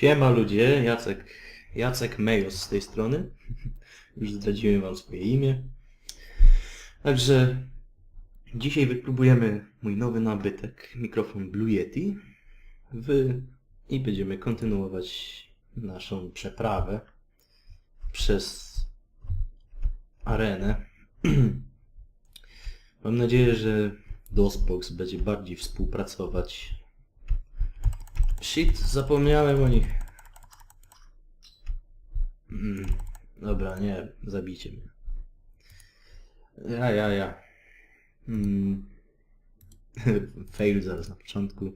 Siema ludzie, Jacek, Jacek Mejos z tej strony. Już zdradziłem wam swoje imię. Także dzisiaj wypróbujemy mój nowy nabytek, mikrofon Blue Yeti. W... I będziemy kontynuować naszą przeprawę przez arenę. Mam nadzieję, że DOSBox będzie bardziej współpracować. Shit, zapomniałem o nich. Mm, dobra, nie, zabijcie mnie. Ja, ja, ja. Mm. Fail zaraz na początku.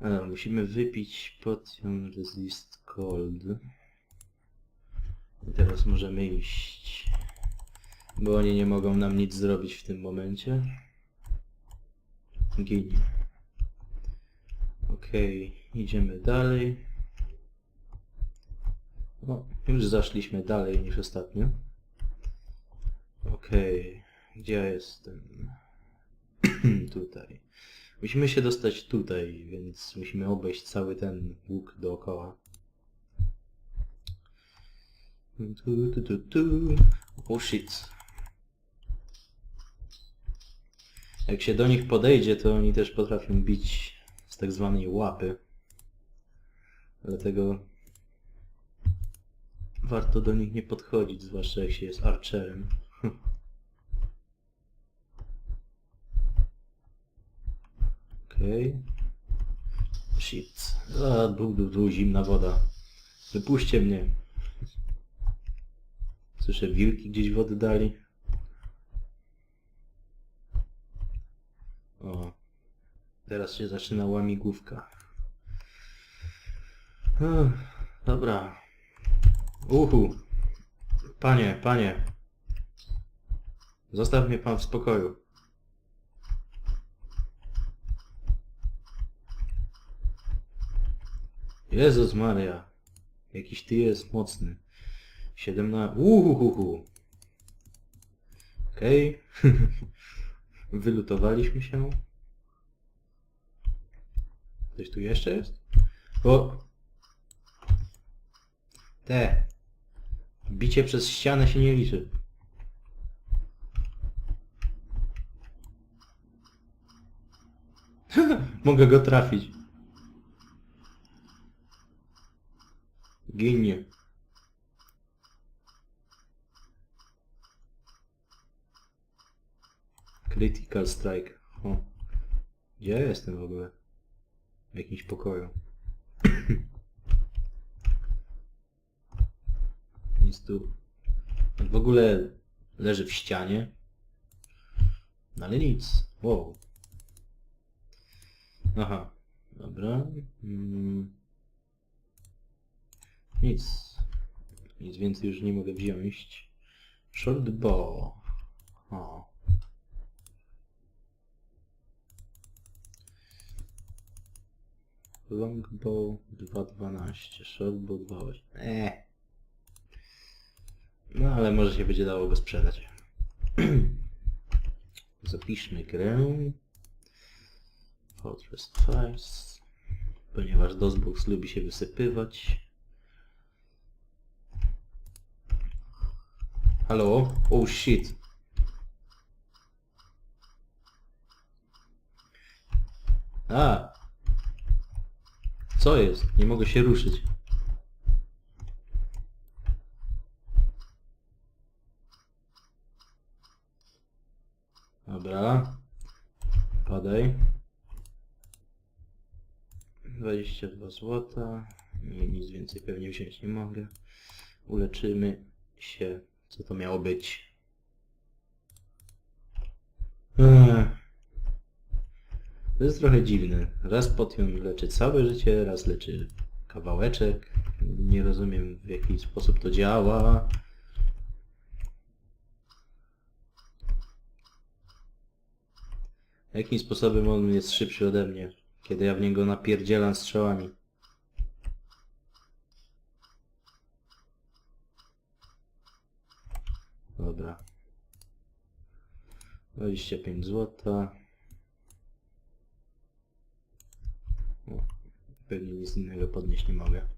E, musimy wypić potion resist cold. I teraz możemy iść. Bo oni nie mogą nam nic zrobić w tym momencie. Gini. Okej, idziemy dalej. O, już zaszliśmy dalej niż ostatnio. Okej, gdzie ja jestem? tutaj. Musimy się dostać tutaj, więc musimy obejść cały ten łuk dookoła. Tu, tu, tu, tu. Oh shit. Jak się do nich podejdzie, to oni też potrafią bić tak zwanej łapy. Dlatego warto do nich nie podchodzić, zwłaszcza jak się jest archerem. Okej. Okay. Shit. A, du, du, zimna woda. Wypuśćcie mnie. Słyszę, wilki gdzieś w oddali. O. Teraz się zaczyna łamigłówka. Dobra. Uhu. Panie, panie. Zostaw mnie pan w spokoju. Jezus Maria. Jakiś ty jest mocny. 17... Uhuhuhu. Okej. Wylutowaliśmy się. Coś tu jeszcze jest? O! Te. Bicie przez ścianę się nie liczy. Mogę go trafić. Ginie. Critical strike. O. Gdzie ja jestem w ogóle? W jakimś pokoju. Nic tu. W ogóle leży w ścianie. No ale nic. Wow. Aha. Dobra. Mm. Nic. Nic więcej już nie mogę wziąć. Short bow. O. Longbow 2.12, shortbow 2.8. Eee. No ale może się będzie dało go sprzedać. Zapiszmy grę. Fortress Files. Ponieważ DOSBox lubi się wysypywać. Halo? Oh shit. A, co jest? Nie mogę się ruszyć. Dobra. Padaj. 22 złota. Nie, nic więcej pewnie wziąć nie mogę. Uleczymy się. Co to miało być? To jest trochę dziwne. Raz potion leczy całe życie, raz leczy kawałeczek. Nie rozumiem w jaki sposób to działa. Jakim sposobem on jest szybszy ode mnie, kiedy ja w niego napierdzielam strzałami? Dobra. 25 złota. Pewnie nic innego podnieść nie mogę.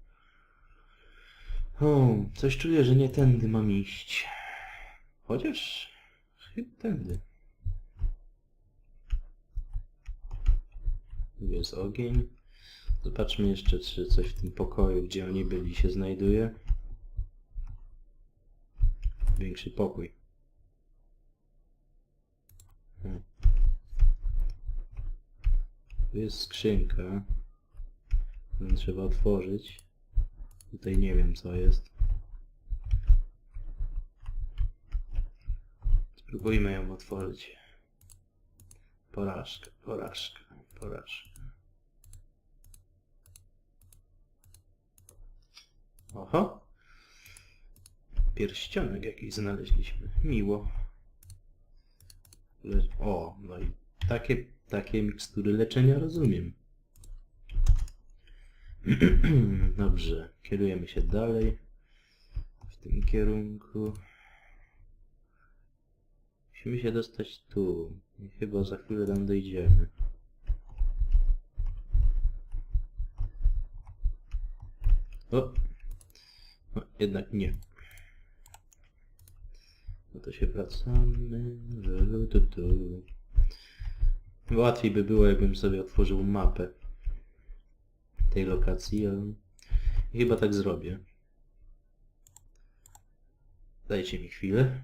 O, coś czuję, że nie tędy mam iść. Chociaż chyba tędy. Tu jest ogień. Zobaczmy jeszcze, czy coś w tym pokoju, gdzie oni byli, się znajduje. Większy pokój. Hmm. Tu jest skrzynka. Trzeba otworzyć. Tutaj nie wiem co jest. Spróbujmy ją otworzyć. Porażka, porażka, porażka. Oho. Pierścionek jakiś znaleźliśmy. Miło. O, no i takie, takie mikstury leczenia rozumiem. Dobrze, kierujemy się dalej. W tym kierunku. Musimy się dostać tu. I chyba za chwilę tam dojdziemy. O! No, jednak nie. No to się wracamy. Łatwiej by było, jakbym sobie otworzył mapę tej lokacji, ale chyba tak zrobię. Dajcie mi chwilę.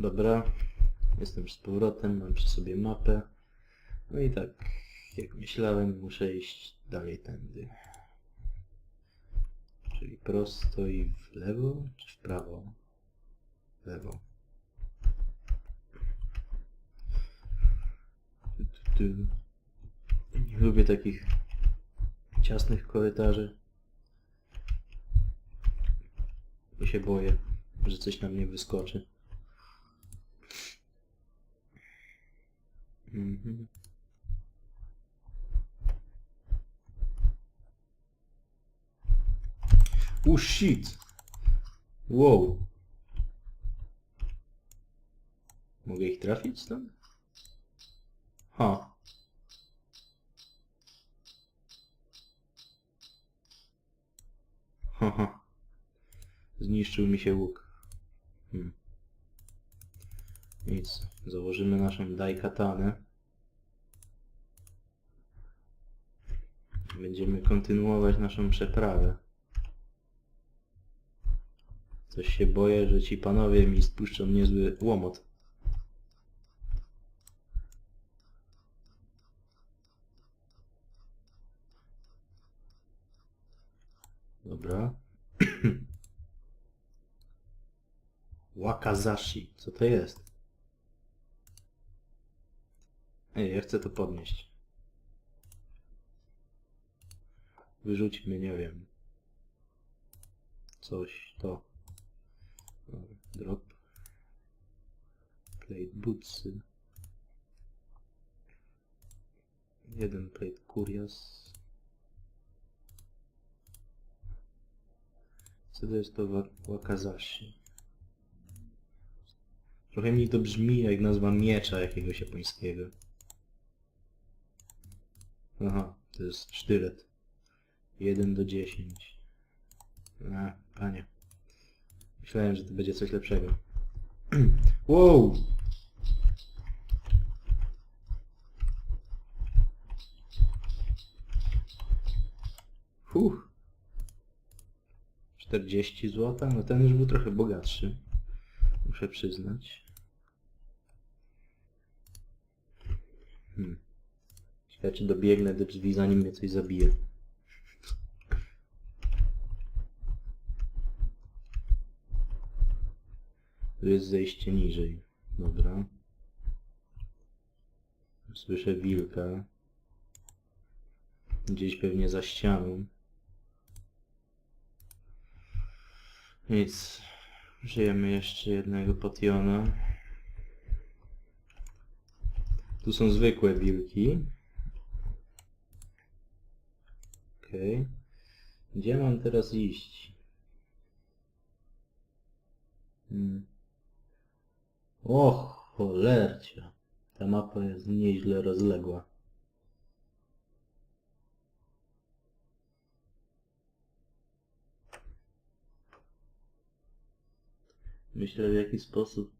Dobra, jestem z powrotem, mam przy sobie mapę. No i tak, jak myślałem, muszę iść dalej tędy. Czyli prosto i w lewo, czy w prawo? W lewo. Tu. Nie lubię takich ciasnych korytarzy. Bo się boję, że coś na mnie wyskoczy. Mhm. Oh shit! Wow. Mogę ich trafić stąd? Ha. Haha. Zniszczył mi się łuk. Hmm. Nic. Założymy naszą daikatanę. Będziemy kontynuować naszą przeprawę. Coś się boję, że ci panowie mi spuszczą niezły łomot. Dobra. Wakazashi. Co to jest? Ej, ja chcę to podnieść. Wyrzućmy, nie wiem. Coś, to. Drop. Plate bootsy. Jeden plate curious. To jest to wa- wakazashi? Trochę mi to brzmi jak nazwa miecza jakiegoś japońskiego. Aha, to jest sztylet. 1 do 10. A, panie. Myślałem, że to będzie coś lepszego. wow! Fuh. 40 zł? No ten już był trochę bogatszy. Muszę przyznać. Hmm. Czy dobiegnę do drzwi, zanim mnie coś zabije. Tu jest zejście niżej. Dobra. Słyszę wilka. Gdzieś pewnie za ścianą. Nic. Żyjemy jeszcze jednego potiona. Tu są zwykłe wilki. Okej. Gdzie mam teraz iść? Hmm. Och, cholercia. Ta mapa jest nieźle rozległa. Myślę, w jaki sposób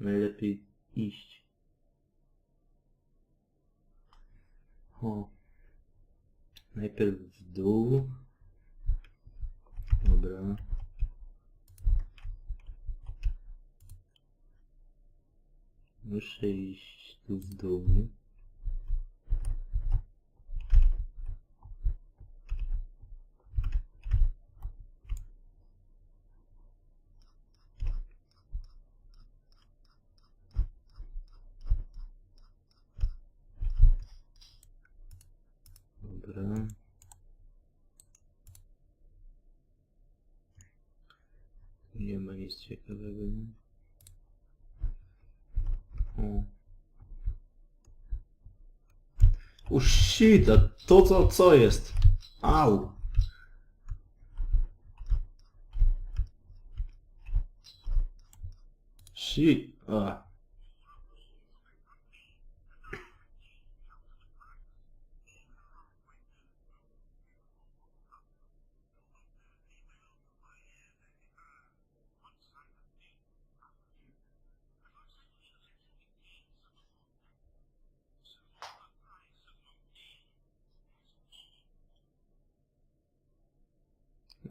najlepiej iść. O. Najpierw w dół. Dobra. Muszę iść tu w dół. Dobra. Tu nic ciekawego. O. O shit, a to co, co jest? Au! Shit, a.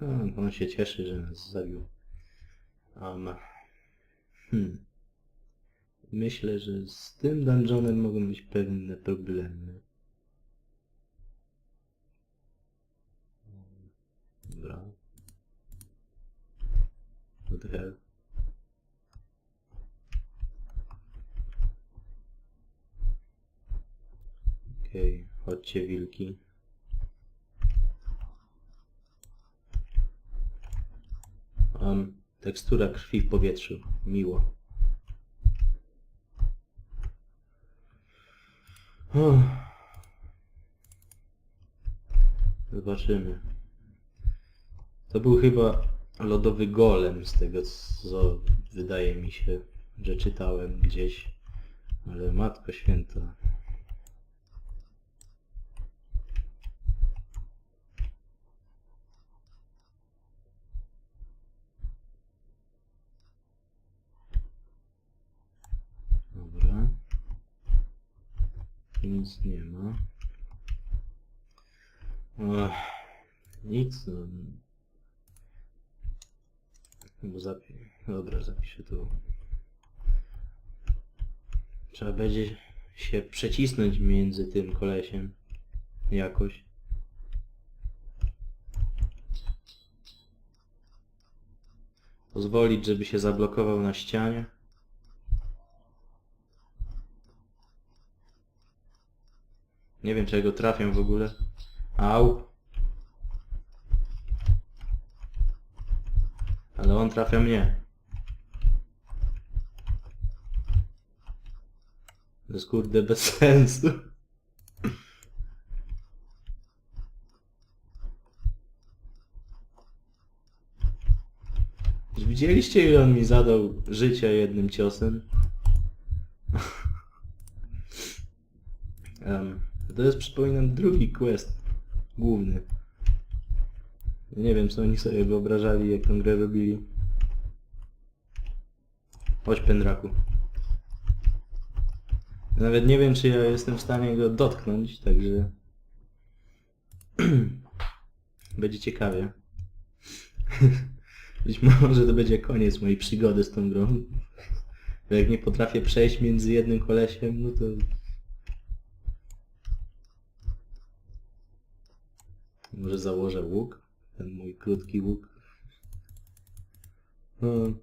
No, on się cieszy, że nas zabił. Um, hmm. Myślę, że z tym dungeonem mogą być pewne problemy. Dobra. What the hell? Okej, chodźcie wilki. Tekstura krwi w powietrzu. Miło. Uff. Zobaczymy. To był chyba lodowy golem z tego co wydaje mi się, że czytałem gdzieś. Ale matko święta. Dobra. Tu nic nie ma. Nic. No. Zapi... Dobra, zapiszę tu. Trzeba będzie się przecisnąć między tym kolesiem. Jakoś. Pozwolić, żeby się zablokował na ścianie. Nie wiem, czego trafię w ogóle. Au. Ale on trafia mnie. To jest kurde bez sensu. Widzieliście ile on mi zadał życia jednym ciosem? Em, to jest przypominam drugi quest główny. Nie wiem co oni sobie wyobrażali jak tę grę robili. Chodź pędraku. Nawet nie wiem czy ja jestem w stanie go dotknąć, także... będzie ciekawie. Być może to będzie koniec mojej przygody z tą grą. Bo jak nie potrafię przejść między jednym kolesiem, no to... Może założę łuk? Ten mój krótki łuk. No.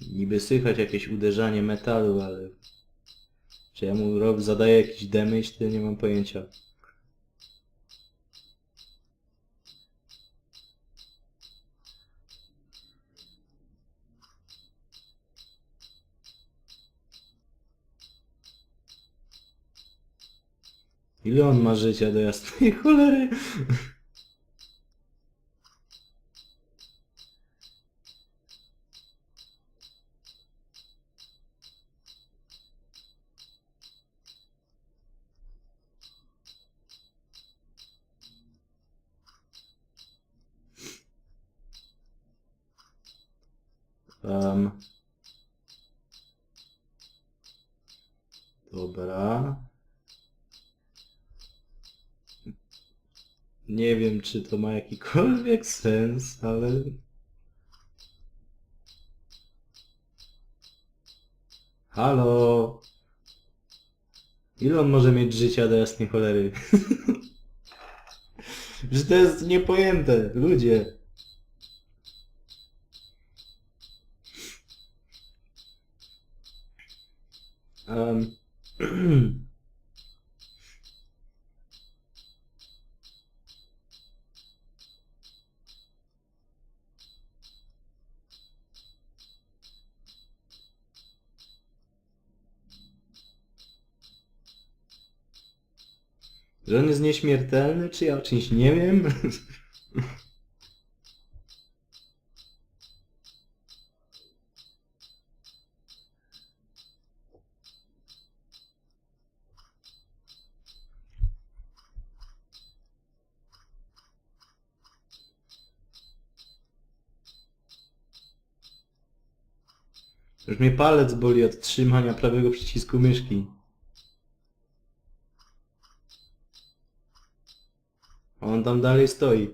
Niby słychać jakieś uderzanie metalu, ale... Czy ja mu zadaję jakiś damage, to nie mam pojęcia. Ile on ma życia do jasnej cholery? Um. Dobra. Nie wiem, czy to ma jakikolwiek sens, ale... Halo? Ile on może mieć życia do jasnej cholery? Że to jest niepojęte, ludzie. Że on jest nieśmiertelny, czy ja o czymś nie wiem? Już mnie palec boli od trzymania prawego przycisku myszki. On tam dalej stoi.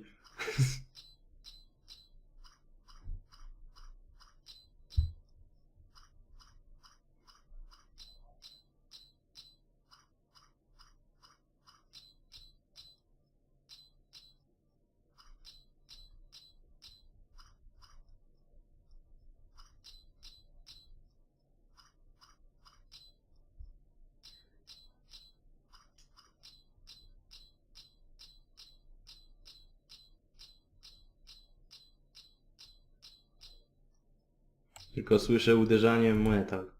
Tylko słyszę uderzanie w metal.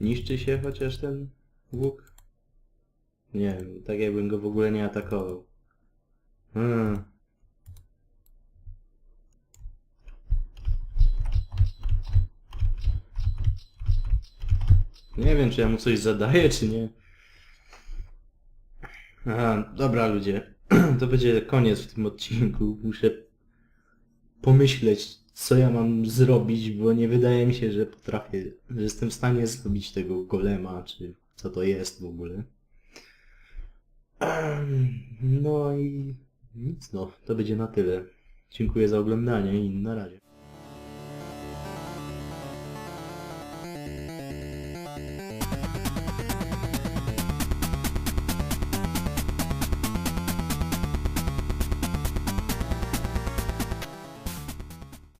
Niszczy się chociaż ten łuk? Nie wiem, tak jakbym go w ogóle nie atakował. Hmm. Nie wiem, czy ja mu coś zadaję, czy nie. Aha, dobra ludzie. To będzie koniec w tym odcinku. Muszę pomyśleć, co ja mam zrobić, bo nie wydaje mi się, że potrafię, że jestem w stanie zrobić tego golema, czy co to jest w ogóle. No i nic no, to będzie na tyle. Dziękuję za oglądanie i na razie.